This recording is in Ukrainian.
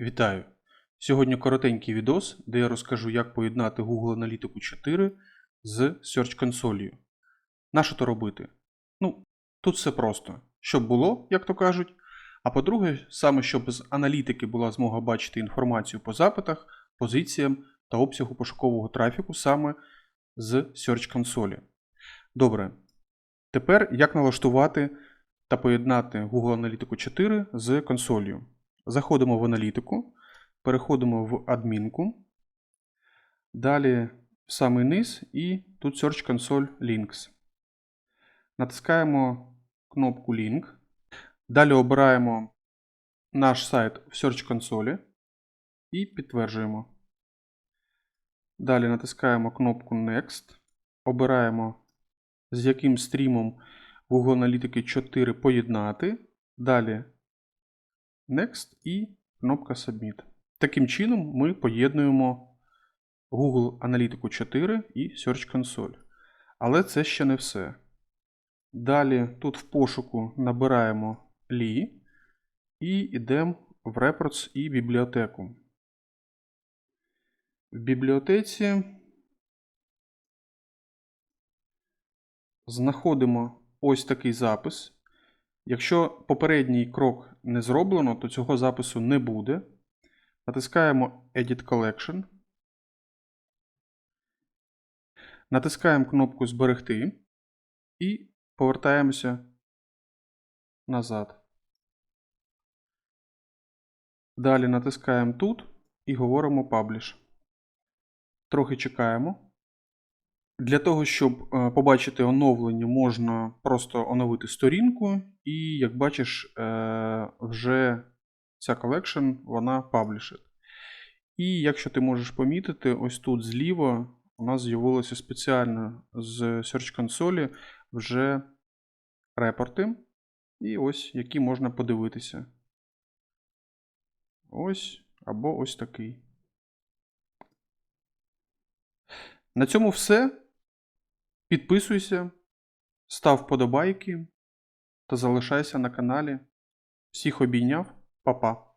Вітаю! Сьогодні коротенький відос, де я розкажу, як поєднати Google Аналітику 4 з Search консолью. Нащо то робити? Ну, тут все просто. Щоб було, як то кажуть. А по-друге, саме щоб з аналітики була змога бачити інформацію по запитах, позиціям та обсягу пошукового трафіку саме з Search консолі. Добре. Тепер як налаштувати та поєднати Google Аналітику 4 з консолью. Заходимо в аналітику, переходимо в адмінку, далі в самий низ і тут Search Console Links. Натискаємо кнопку Link. Далі обираємо наш сайт в Search консолі і підтверджуємо. Далі натискаємо кнопку Next. Обираємо, з яким стрімом Google Аналітики 4 поєднати. Далі Next і кнопка Submit. Таким чином ми поєднуємо Google Аналітику 4 і Search Console. Але це ще не все. Далі тут в пошуку набираємо Lee і йдемо в Reports і бібліотеку. В бібліотеці знаходимо ось такий запис. Якщо попередній крок не зроблено, то цього запису не буде. Натискаємо Edit Collection. Натискаємо кнопку Зберегти і повертаємося назад. Далі натискаємо тут і говоримо Publish. Трохи чекаємо. Для того, щоб е, побачити оновлення, можна просто оновити сторінку, і, як бачиш, е, вже ця колекшн вона паблішить. І якщо ти можеш помітити, ось тут зліва у нас з'явилося спеціально з Search консолі вже репорти. І ось які можна подивитися. Ось або ось такий. На цьому все. Підписуйся, став вподобайки та залишайся на каналі. Всіх обійняв, Па-па.